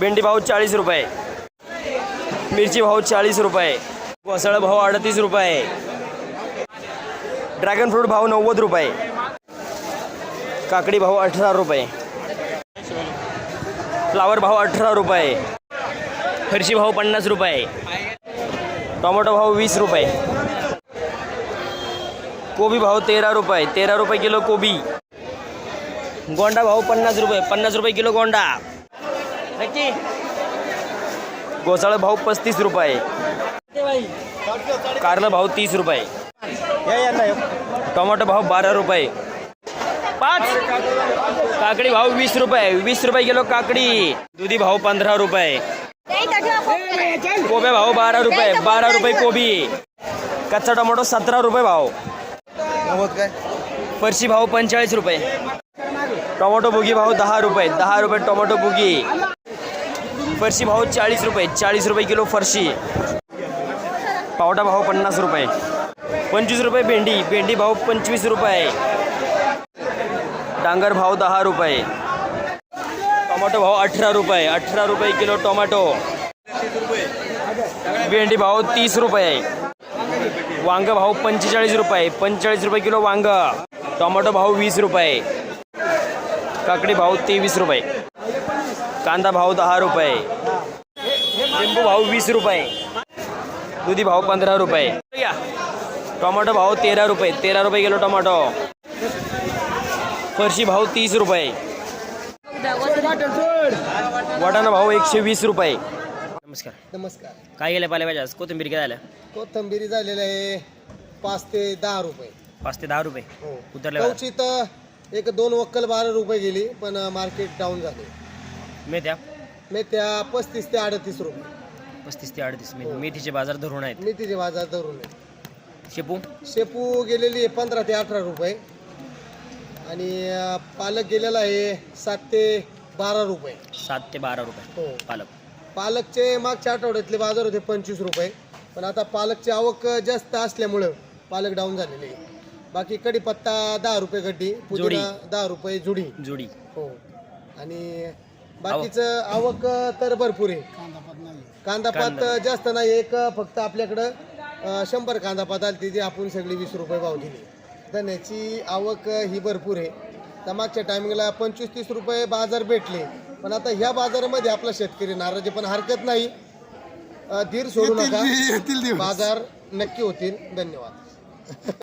भेंडी भाव चाळीस रुपये. मिरची भाव चाळीस रुपये. घोसाळ भाव अडतीस रुपये. ड्रॅगन फ्रूट भाव नव्वद रुपये. काकडी भाव अठरा रुपये. फ्लावर भाव अठरा रुपये. फरशी भाव पन्नास रुपये. टोमॅटो भाव वीस रुपये. कोबी भाव तेरा रुपये. तेरा रुपये किलो कोबी. गोंडा भाव पन्नास रुपये. पन्नास रुपये किलो गोंडा. नक्की. घोसाळ भाव पस्तीस रुपये. कारलं भाव तीस रुपये. टोमॅटो भाव बारा रुपये. पाच. काकडी भाव वीस रुपये. वीस रुपये किलो काकडी. दुधी भाव पंधरा रुपये. कोबे भाव बारा रुपये. बारा रुपये कोबी. कच्चा टोमॅटो सतरा रुपये भाव फरशी भाव पंचेचाळीस रुपये. टोमॅटो बुगी भाव दहा रुपये. दहा रुपये टोमॅटो बुगी फरशी भाव चाळीस रुपये चाळीस रुपये किलो फरशी. पावटा भाव पन्नास रुपये. पंचवीस रुपये भेंडी भेंडी भाव पंचवीस रुपये. डांगर भाव दहा रुपये. टोमॅटो भाव अठरा रुपये अठरा रुपये किलो टोमॅटो. भेंडी भाव तीस रुपये. वांग भाव पंचेचाळीस रुपये पंचेचाळीस रुपये किलो वांग. टोमॅटो भाव वीस रुपये. काकडी भाव तेवीस रुपये. कांदा भाव दहा रुपये. लिंबू भाव वीस रुपये. दुधी भाव पंधरा रुपये. टोमॅटो भाव तेरा रुपये. तेरा रुपये किलो टोमॅटो. फरशी भाव तीस रुपये. वाटाणा भाव एकशे वीस रुपये. नमस्कार. नमस्कार. काय गेलं पाहिजे आज? कोथिंबीर काय झालं? कोथंबिरी झालेलं आहे. पाच ते दहा रुपये. पाच ते दहा रुपये. हो. उतरले एक दोन वक्कल बारा रुपये गेली पण मार्केट डाऊन झाले. मेथ्या? मेथ्या पस्तीस ते अडतीस रुपये. पस्तीस ते अडतीस मे- मेथीचे बाजार धरून आहेत. मेथीचे बाजार धरून आहे शेपू? शेपू गेलेली आहे पंधरा ते अठरा रुपये. आणि अं, पालक गेलेला आहे सात ते बारा रुपये. सात ते बारा रुपये. हो. पालक. पालकचे मागच्या आठवड्यातले बाजार होते पंचवीस रुपये. पण आता पालकची आवक जास्त असल्यामुळं पालक डाऊन झालेले आहे. बाकी कढीपत्ता दहा रुपये गड्डी पुदिना दहा रुपये जुडी. जोडी. हो. आणि बाकीचं आवक तर भरपूर आहे. कांदापात जास्त नाही एक फक्त आपल्याकडं अं, शंभर कांदापात आली ती आपण सगळी वीस रुपये भाव दिली. धन्याची आवक ही भरपूर आहे. तर मागच्या टायमिंगला पंचवीस तीस रुपये बाजार भेटले. पण आता ह्या बाजारामध्ये आपला शेतकरी नाराज आहे पण हरकत नाही. अं, धीर सोडू नका. बाजार नक्की होतील. धन्यवाद.